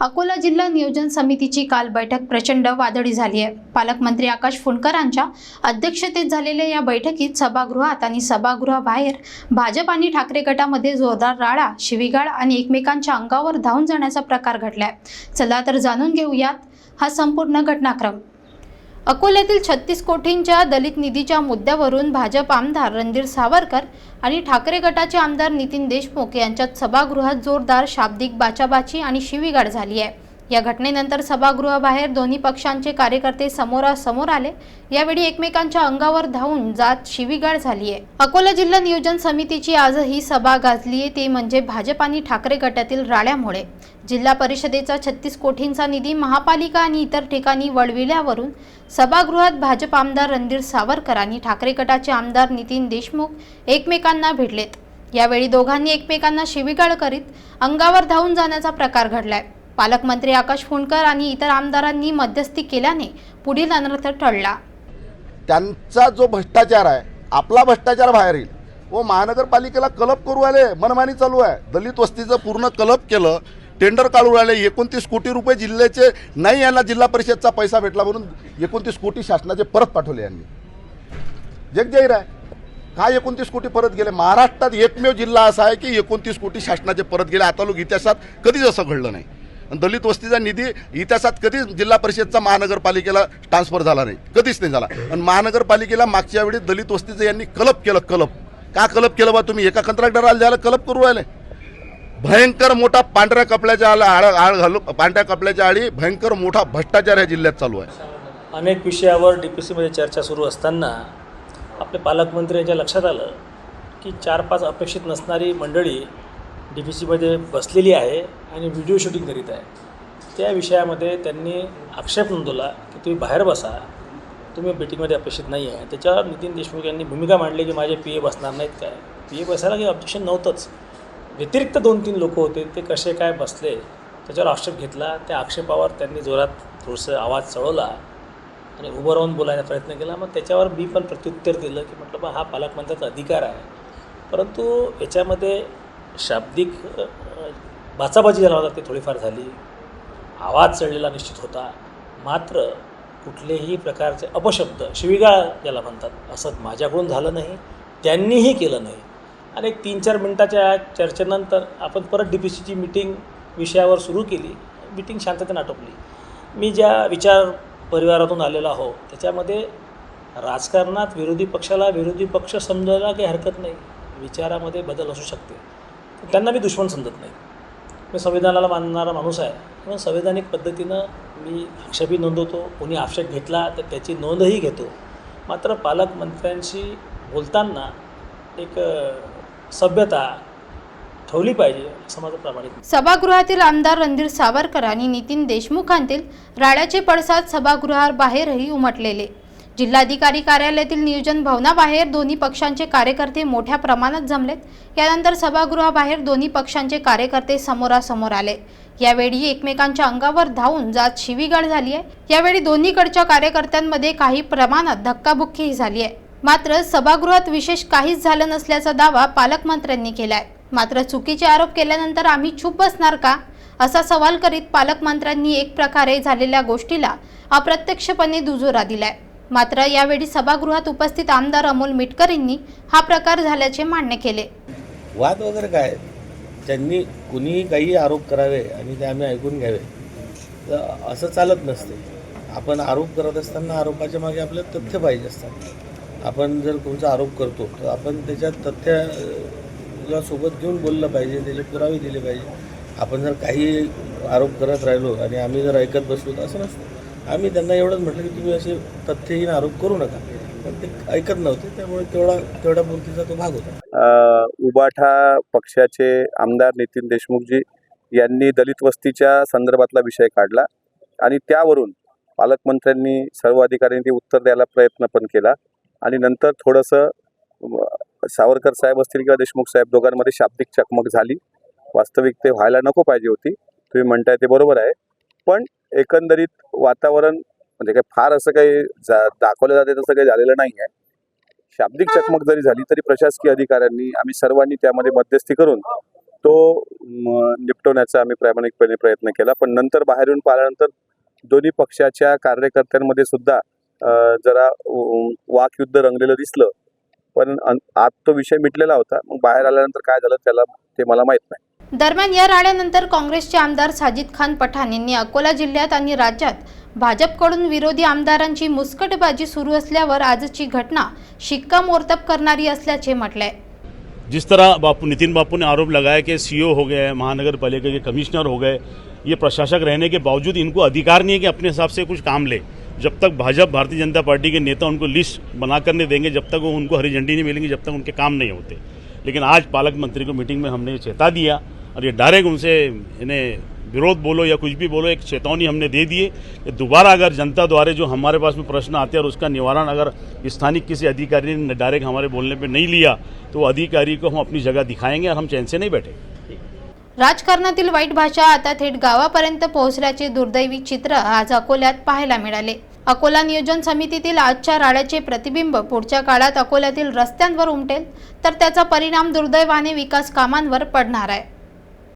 अकोला जिल्हा नियोजन समितीची काल बैठक प्रचंड वादळी झाली आहे. पालकमंत्री आकाश फुंडकरांच्या अध्यक्षतेत झालेल्या या बैठकीत सभागृहात आणि सभागृहाबाहेर भाजप आणि ठाकरे गटामध्ये जोरदार राडा शिवीगाळ आणि एकमेकांच्या अंगावर धावून जाण्याचा प्रकार घडलाय. चला तर जाणून घेऊयात हा संपूर्ण घटनाक्रम. अकोल्यातील छत्तीस कोटींच्या दलित निधीच्या मुद्द्यावरून भाजप आमदार रणधीर सावरकर आणि ठाकरे गटाचे आमदार नितीन देशमुख यांच्यात सभागृहात जोरदार शाब्दिक बाचाबाची आणि शिवीगाळ झाली आहे. या घटनेनंतर सभागृहाबाहेर दोन्ही पक्षांचे कार्यकर्ते समोरासमोर आले. यावेळी एकमेकांच्या अंगावर धावून जात शिवीगाळ झाली आहे अकोला जिल्हा नियोजन समितीची आजही सभा गाजली आहे ते म्हणजे भाजप आणि ठाकरे गटातील राड्यामुळे जिल्हा परिषदेचा छत्तीस कोटींचा निधी महापालिका आणि इतर ठिकाणी वळविल्यावरून सभागृहात भाजप आमदार रणधीर सावरकर आणि ठाकरे गटाचे आमदार नितीन देशमुख एकमेकांना भिडलेत यावेळी दोघांनी एकमेकांना शिवीगाळ करीत अंगावर धावून जाण्याचा प्रकार घडलाय. पालकमंत्री आकाश फोंडकर आणि इतर आमदारांनी मध्यस्थी केल्याने पुढील अनर्थ टळला. त्यांचा जो भ्रष्टाचार आहे आपला भ्रष्टाचार बाहेर येईल. व महानगरपालिकेला कलप करू आले मनमानी चालू आहे. दलित वस्तीचं पूर्ण कलप केलं टेंडर काढून आले एकोणतीस कोटी रुपये जिल्ह्याचे नाही यांना जिल्हा परिषदचा पैसा भेटला म्हणून एकोणतीस कोटी शासनाचे परत पाठवले यांनी. जगजाहीर आहे. काय एकोणतीस कोटी परत गेले? महाराष्ट्रात एकमेव जिल्हा असा आहे की एकोणतीस कोटी शासनाचे परत गेले. आता लोक इतिहासात कधीच असं घडलं नाही. दलित वस्तीचा निधी इतिहासात कधीच जिल्हा परिषदचा महानगरपालिकेला ट्रान्सफर झाला नाही. कधीच नाही झाला. आणि महानगरपालिकेला मागच्या वेळी दलित वस्तीचं यांनी कलप केलं कलप. का कलप केलं बा तुम्ही? एका कंत्राटदाराला द्यायला कलप करू राहिले. भयंकर मोठा पांढऱ्या कपड्याच्या आळ आळ आळ घालू पांढऱ्या कपड्याच्या आळी भयंकर मोठा भ्रष्टाचार या जिल्ह्यात चालू आहे. अनेक विषयावर डी पी सीमध्ये चर्चा सुरू असताना आपले पालकमंत्री यांच्या लक्षात आलं की चार पाच अपेक्षित नसणारी मंडळी डी पी सीमध्ये बसलेली आहे आणि व्हिडिओ शूटिंग करीत आहे. त्या विषयामध्ये त्यांनी आक्षेप नोंदवला की तुम्ही बाहेर बसा तुम्ही मीटिंगमध्ये अपेक्षित नाही आहे. त्याच्यावर नितीन देशमुख यांनी भूमिका मांडली की माझे पी ए बसणार नाहीत काय? पी ए बसायला काही ऑब्जेक्शन नव्हतंच. व्यतिरिक्त दोन तीन लोक होते ते कसे काय बसले त्याच्यावर आक्षेप घेतला. त्या आक्षेपावर त्यांनी जोरात थोडंसं आवाज चढवला आणि उभं राहून बोलायचा प्रयत्न केला. मग त्याच्यावर मी पण प्रत्युत्तर दिलं की म्हटलं बा हा पालकमंत्र्याचा अधिकार आहे. परंतु याच्यामध्ये शाब्दिक बाचाबाजी अ, झाला होता ते थोडीफार झाली. आवाज चढलेला निश्चित होता. मात्र कुठलेही प्रकारचे अपशब्द शिवीगाळ ज्याला म्हणतात. असं माझ्याकडून झालं नाही त्यांनीही केलं नाही. आणि एक तीन चार मिनटाच्या चर्चेनंतर आपण परत डी पी सीची मिटिंग विषयावर सुरू केली. मिटिंग शांततेने आटोपली. मी ज्या विचार परिवारातून आलेला हो त्याच्यामध्ये राजकारणात विरोधी पक्षाला विरोधी पक्ष समजायला काही हरकत नाही. विचारामध्ये बदल असू शकते. त्यांना मी दुश्मन समजत नाही. मी संविधानाला मानणारा माणूस आहे. म्हणून संवैधानिक पद्धतीनं मी आक्षेपही नोंदवतो कोणी आक्षेप घेतला तर त्याची नोंदही घेतो. मात्र पालकमंत्र्यांशी बोलताना एक सभ्यता ठेवली पाहिजे असं माझं प्रामाणिक सभागृहातील आमदार रणधीर सावरकर आणि नितीन देशमुखांतील राड्याचे पडसाद सभागृहाबाहेरही उमटलेले. जिल्हाधिकारी कार्यालयातील नियोजन भवनाबाहेर दोन्ही पक्षांचे कार्यकर्ते मोठ्या प्रमाणात जमलेत. यानंतर सभागृहाबाहेर दोन्ही पक्षांचे कार्यकर्ते समोरासमोर आले. यावेळी एकमेकांच्या अंगावर धावून जात शिवीगाळ झाली आहे. यावेळी दोन्हीकडच्या कार्यकर्त्यांमध्ये काही प्रमाणात धक्काबुक्कीही झाली आहे. मात्र सभागृहात विशेष काहीच झालं नसल्याचा दावा पालकमंत्र्यांनी केलाय. मात्र चुकीचे आरोप केल्यानंतर आम्ही चूप बसणार का? असा सवाल करीत पालकमंत्र्यांनी एक प्रकारे झालेल्या गोष्टीला अप्रत्यक्षपणे दुजोरा दिलाय. मात्र यावेळी सभागृहात उपस्थित आमदार अमोल मिटकरींनी हा प्रकार झाल्याचे मान्य केले. वाद वगैरे काय? त्यांनी कुणीही काही आरोप करावे आणि ते आम्ही ऐकून घ्यावे. तर असं चालत नसते. आपण आरोप करत असताना आरोपाच्या मागे आपलं तथ्य पाहिजे असतात. आपण जर कोणचा आरोप करतो तर आपण त्याच्यात तथ्याला सोबत घेऊन बोललं पाहिजे त्याचे पुरावे दिले पाहिजे. आपण जर काही आरोप करत राहिलो आणि आम्ही जर ऐकत बसलो तर असं नसतं. आम्ही त्यांना एवढंच म्हटलं की तुम्ही असे तथ्यहीन आरोप करू नका. पण ते ऐकत नव्हते त्यामुळे तेवढा तेवढ्या तो भाग होता. उबाठा पक्षाचे आमदार नितीन देशमुखजी यांनी दलित वस्तीच्या संदर्भातला विषय काढला आणि त्यावरून पालकमंत्र्यांनी सर्व अधिकाऱ्यांनी उत्तर द्यायला प्रयत्न पण केला आणि नंतर थोडंसं सावरकर साहेब असतील किंवा देशमुख साहेब दोघांमध्ये शाब्दिक चकमक झाली. वास्तविक ते व्हायला नको पाहिजे होती. तुम्ही म्हणताय ते बरोबर आहे. पण एकंदरीत वातावरण म्हणजे काही फार असं काही जा दाखवलं जाते तसं काही झालेलं नाही आहे शाब्दिक चकमक जरी झाली तरी प्रशासकीय अधिकाऱ्यांनी आम्ही सर्वांनी त्यामध्ये मध्यस्थी करून तो निपटवण्याचा आम्ही प्रामाणिकपणे प्रयत्न केला. पण नंतर बाहेर येऊन पाहिल्यानंतर दोन्ही पक्षाच्या कार्यकर्त्यांमध्ये सुद्धा जरा वाकयुद्ध रंगलेलं दिसलं. पण आत तो विषय मिटलेला होता. मग बाहेर आल्यानंतर काय झालं त्याला ते मला माहीत नाही. दरम्यान या राड्यानंतर काँग्रेसचे आमदार साजिद खान पठाण यांनी अकोला जिल्ह्यात आणि राज्यात भाजपकडून विरोधी आमदारांची मुस्कटबाजी सुरू असल्यावर आजची घटना शिक्कामोर्तब करणारी असल्याचे म्हटलंय. जिस तरह बापू नितिन बापू ने आरोप लगाया कि सीईओ हो गए महानगर पालिका के कमिश्नर हो गए ये प्रशासक रहने के बावजूद इनको अधिकार नहीं है कि अपने हिसाब से कुछ काम ले। जब तक भाजपा भारतीय जनता पार्टी के नेता उनको लिस्ट बना करने देंगे जब तक वो उनको हरी झंडी नहीं मिलेंगी जब तक उनके काम नहीं होते। लेकिन आज पालक मंत्री को मीटिंग में हमने चेता दिया। और ये डायरेक्ट उनसे इन्हें विरोध बोलो या कुछ भी बोलो एक चेतावनी हमने दे दिए कि दोबारा अगर जनता द्वारा जो हमारे पास में प्रश्न आते हैं और उसका निवारण अगर स्थानिक किसी अधिकारी ने डायरेक्ट हमारे बोलने पे नहीं लिया तो अधिकारी को हम अपनी जगह दिखाएंगे और हम चैन से नहीं बैठे राजकारणातील वाईट भाषा आता थेट गावापर्यंत पोहोचल्याचे दुर्दैवी चित्र आज अकोल्यात पाहायला मिळाले. अकोला नियोजन समितीतील आजच्या राड्याचे प्रतिबिंब पुढच्या काळात अकोल्यातील रस्त्यांवर उमटेल तर त्याचा परिणाम दुर्दैवाने विकास कामांवर पडणार आहे.